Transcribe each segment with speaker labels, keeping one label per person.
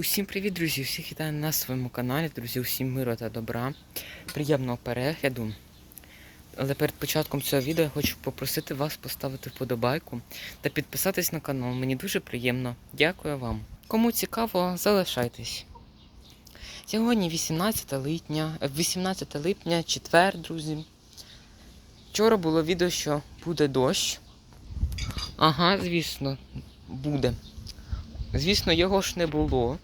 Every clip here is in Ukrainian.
Speaker 1: Усім привіт, друзі! Всіх вітаю на своєму каналі, друзі, усім миру та добра. Приємного перегляду. Але перед початком цього відео я хочу попросити вас поставити вподобайку та підписатись на канал. Мені дуже приємно. Дякую вам. Кому цікаво, залишайтесь. Сьогодні 18 липня, е, 18 липня, четвер, друзі. Вчора було відео, що буде дощ. Ага, звісно, буде. Звісно, його ж не було.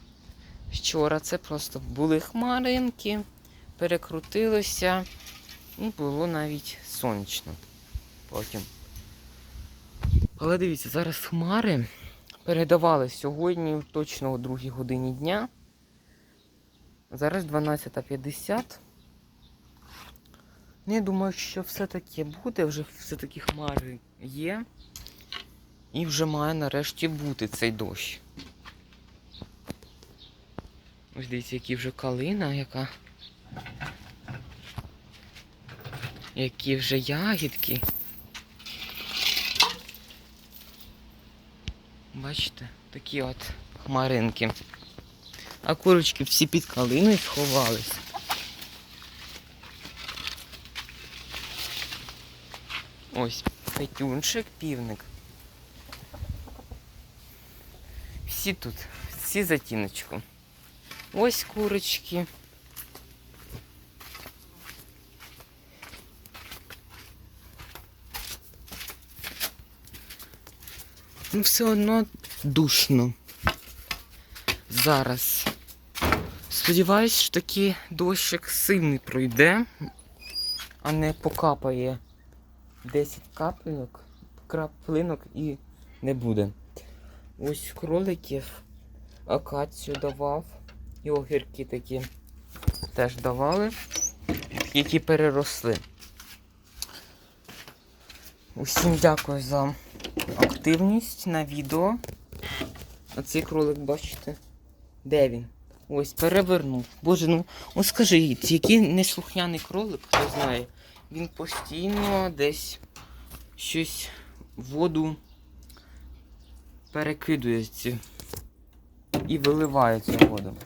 Speaker 1: Вчора це просто були хмаринки, перекрутилося і було навіть сонячно потім. Але дивіться, зараз хмари передавали сьогодні точно о 2 годині дня. Зараз 12.50. Ну, я думаю, що все-таки буде, вже все-таки хмари є. І вже має нарешті бути цей дощ. Ось дивіться, які вже калина, яка. Які вже ягідки. Бачите, такі от хмаринки. А курочки всі під калиною сховались. Ось петюнчик, півник. Всі тут, всі за тіночку. Ось курочки. Ну, все одно душно. Зараз. Сподіваюсь, що такий дощик сильний пройде, а не покапає 10 капелек, краплинок і не буде. Ось кроликів акацію давав. І огірки такі теж давали, які переросли. Усім дякую за активність на відео. Оцей кролик, бачите? Де він? Ось, перевернув. Боже, ну ось скажіть, який неслухняний кролик, хто знає, він постійно десь щось воду перекидує ці і виливає цю воду.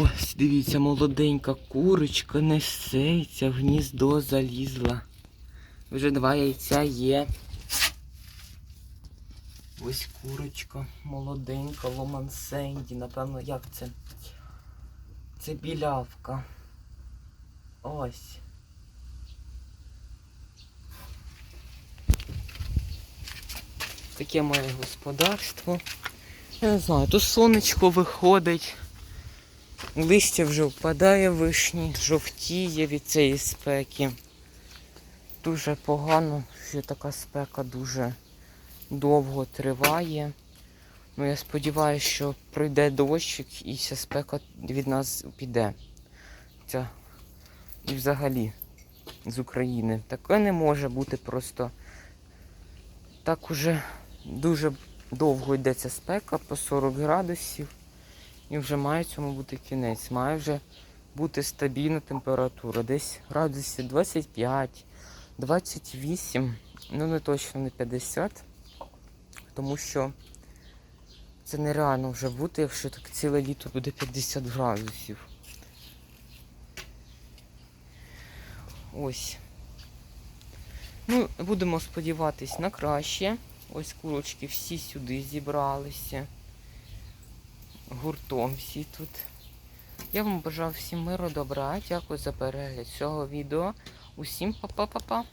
Speaker 1: Ось, дивіться, молоденька курочка несеться, в гніздо залізла. Вже два яйця є. Ось курочка молоденька, ломансенді, напевно, як це? Це білявка. Ось. Таке моє господарство. Я не знаю, тут сонечко виходить. Листя вже впадає вишні, жовтіє від цієї спеки. Дуже погано, що така спека дуже довго триває. Ну, я сподіваюся, що пройде дощик і ця спека від нас піде. Ця... І взагалі з України. Таке не може бути просто. Так уже дуже довго йде ця спека по 40 градусів. І вже має цьому бути кінець. Має вже бути стабільна температура. Десь градусів 25, 28, ну не точно не 50. Тому що це нереально вже бути, якщо так ціле літо буде 50 градусів. Ось. Ну, будемо сподіватись на краще. Ось курочки всі сюди зібралися гуртом всі тут. Я вам бажаю всім миру, добра. Дякую за перегляд цього відео. Усім па-па-па-па.